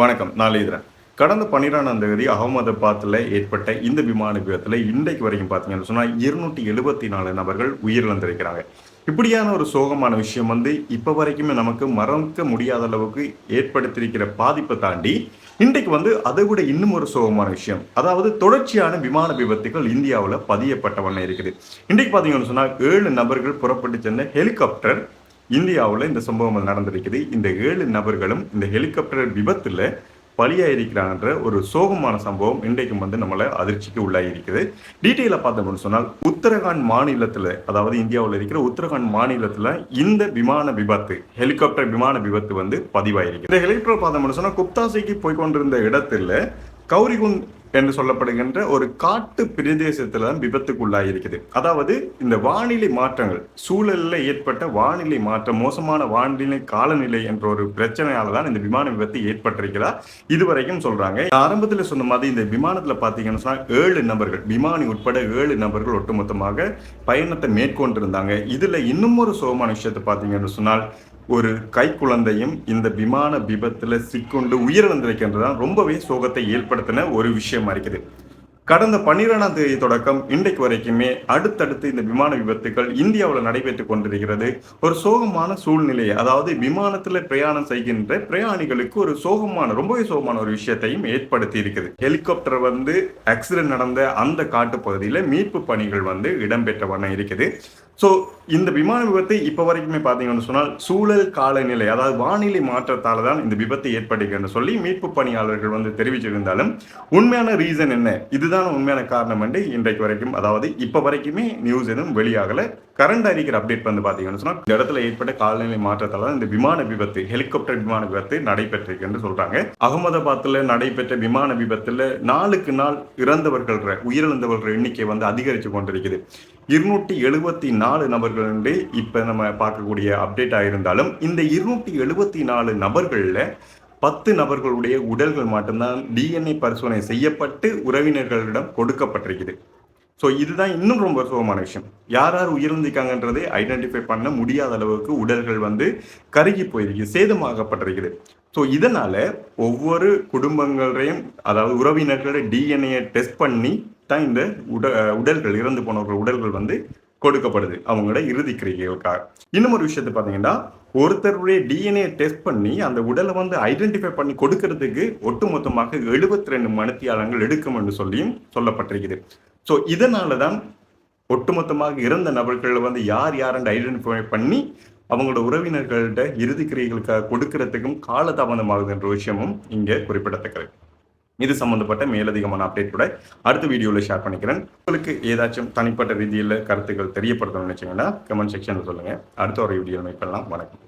வணக்கம் நாளேந்திரன் கடந்த பன்னிரெண்டாம் தேதி அகமதாபாத்தில் ஏற்பட்ட இந்த விமான விபத்தில் இன்றைக்கு வரைக்கும் பார்த்தீங்கன்னு சொன்னால் இருநூற்றி எழுபத்தி நாலு நபர்கள் உயிரிழந்திருக்கிறாங்க. இப்படியான ஒரு சோகமான விஷயம் வந்து இப்போ வரைக்குமே நமக்கு மறக்க முடியாத அளவுக்கு ஏற்படுத்தியிருக்கிற பாதிப்பை தாண்டி இன்றைக்கு வந்து அதை விட இன்னும் ஒரு சோகமான விஷயம். அதாவது தொடர்ச்சியான விமான விபத்துகள் இந்தியாவில் பதியப்பட்ட வண்ணம் இருக்குது. இன்றைக்கு பார்த்தீங்கன்னு சொன்னால் ஏழு நபர்கள் புறப்பட்டு சென்ற ஹெலிகாப்டர் இந்தியாவில் இந்த சம்பவங்கள் நடந்திருக்குது. இந்த ஏழு நபர்களும் இந்த ஹெலிகாப்டர் விபத்தில் பலியாயிருக்கிறான்ற ஒரு சோகமான சம்பவம் இன்றைக்கும் வந்து நம்மளை அதிர்ச்சிக்கு உள்ளாகியிருக்குது டீட்டெயிலாக பார்த்தோம்னு சொன்னால் உத்தரகாண்ட் மாநிலத்தில் அதாவது இந்தியாவில் இருக்கிற உத்தரகாண்ட் மாநிலத்தில் இந்த விமான விபத்து ஹெலிகாப்டர் விமான விபத்து வந்து பதிவாயிருக்கு இந்த ஹெலிகாப்டர் பார்த்தோம்னு சொன்னால் குப்தாசிக்கு போய் கொண்டிருந்த இடத்துல கௌரிகுண்ட் என்று சொல்லப்படுகின்ற ஒரு காட்டு பிரதேசத்துல தான் விபத்துக்குள்ளாகி அதாவது இந்த வானிலை மாற்றங்கள் சூழலில் ஏற்பட்ட வானிலை மாற்றம் மோசமான வானிலை காலநிலை என்ற ஒரு பிரச்சனையால தான் இந்த விமான விபத்து ஏற்பட்டிருக்கிறதா இதுவரைக்கும் சொல்றாங்க. ஆரம்பத்தில் சொன்ன மாதிரி இந்த விமானத்துல பாத்தீங்கன்னா சொன்னால் ஏழு நபர்கள் விமானி உட்பட ஏழு நபர்கள் ஒட்டுமொத்தமாக பயணத்தை மேற்கொண்டிருந்தாங்க. இதுல இன்னும் ஒரு சோகமான விஷயத்தை பாத்தீங்கன்னு சொன்னால் ஒரு கை குழந்தையும் இந்த விமான விபத்தில் சிக்கொண்டு உயிரிழந்திருக்கின்றதான் ரொம்பவே சோகத்தை ஏற்படுத்தின ஒரு விஷயமா இருக்குது. கடந்த பன்னிரெண்டாம் தேதி தொடக்கம் இன்றைக்கு வரைக்குமே அடுத்தடுத்து இந்த விமான விபத்துகள் இந்தியாவில் நடைபெற்று கொண்டிருக்கிறது. ஒரு சோகமான சூழ்நிலை அதாவது விமானத்தில் பிரயாணம் செய்கின்ற பிரயாணிகளுக்கு ஒரு சோகமான ரொம்பவே சோகமான ஒரு விஷயத்தையும் ஏற்படுத்தி இருக்குது. ஹெலிகாப்டர் வந்து ஆக்சிடென்ட் நடந்த அந்த காட்டு பகுதியில் மீட்பு பணிகள் வந்து இடம்பெற்ற வண்ணம் இருக்குது. ஸோ இந்த விமான விபத்து இப்போ வரைக்குமே பார்த்தீங்கன்னு சொன்னால் சூழல் காலநிலை அதாவது வானிலை மாற்றத்தால் தான் இந்த விபத்து ஏற்படுகிறது சொல்லி மீட்பு பணியாளர்கள் வந்து தெரிவிச்சிருந்தாலும் உண்மையான ரீசன் என்ன? இதுதான் உண்மையான காரணம் என்று இன்றைக்கு வரைக்கும் அதாவது இப்போ வரைக்குமே நியூஸ் எதுவும் வெளியாகலை. கரண்ட் அறிக்கிற அப்டேட் வந்து பார்த்தீங்கன்னு சொன்னால் இந்த இடத்துல ஏற்பட்ட காலநிலை மாற்றத்தால் தான் இந்த விமான விபத்து ஹெலிகாப்டர் விமான விபத்து நடைபெற்றிருக்கு சொல்கிறாங்க சொல்றாங்க. அகமதாபாத்தில் நடைபெற்ற விமான விபத்தில் நாளுக்கு நாள் இறந்தவர்கள் உயிரிழந்தவர்கள் எண்ணிக்கை வந்து அதிகரித்து கொண்டிருக்குது. இருநூற்றி எழுபத்தி நாலு நபர்கள் என்று இப்போ நம்ம பார்க்கக்கூடிய அப்டேட் ஆகியிருந்தாலும் இந்த இருநூற்றி எழுபத்தி நாலு நபர்களில் பத்து நபர்களுடைய உடல்கள் மட்டும்தான் டிஎன்ஏ பரிசோதனை செய்யப்பட்டு உறவினர்களிடம் கொடுக்கப்பட்டிருக்குது. ஸோ இதுதான் இன்னும் ரொம்ப சுகமான விஷயம். யார் யார் உயிர்ந்திருக்காங்கன்றதை ஐடென்டிஃபை பண்ண முடியாத அளவுக்கு உடல்கள் வந்து கருகி போயிருக்கு சேதமாகப்பட்டிருக்குது. ஸோ இதனால் ஒவ்வொரு குடும்பங்களையும் அதாவது உறவினர்களை டிஎன்ஏ டெஸ்ட் பண்ணி தான் இந்த உட உடல்கள் இறந்து போனவர்கள் உடல்கள் வந்து கொடுக்கப்படுது. அவங்களோட இறுதி கிரிகைகளுக்காக இன்னும் ஒரு விஷயத்தை பார்த்தீங்கன்னா ஒருத்தருடைய டிஎன்ஏ டெஸ்ட் பண்ணி அந்த உடலை வந்து ஐடென்டிஃபை பண்ணி கொடுக்கறதுக்கு ஒட்டுமொத்தமாக எழுபத்தி ரெண்டு மணித்தியாலங்கள் எடுக்கும் என்று சொல்லியும் சொல்லப்பட்டிருக்குது. ஸோ இதனால தான் ஒட்டுமொத்தமாக இறந்த நபர்கள் வந்து யார் யாருன்னு ஐடென்டிஃபை பண்ணி அவங்களோட உறவினர்கள்ட்ட இறுதி கிரியைகளுக்காக கொடுக்கறதுக்கும் காலதாமதமாகுது என்ற விஷயமும் இங்கே குறிப்பிடத்தக்கது. இது சம்பந்தப்பட்ட மேலதிகமான அப்டேட் கூட அடுத்த வீடியோவில் ஷேர் பண்ணிக்கிறேன். உங்களுக்கு ஏதாச்சும் தனிப்பட்ட ரீதியில் கருத்துக்கள் தெரியப்படுத்தணும்னு நினச்சிங்கன்னா கமெண்ட் செக்ஷனில் சொல்லுங்கள் அடுத்த ஒரு வீடியோ மீட் பண்ணலாம். வணக்கம்.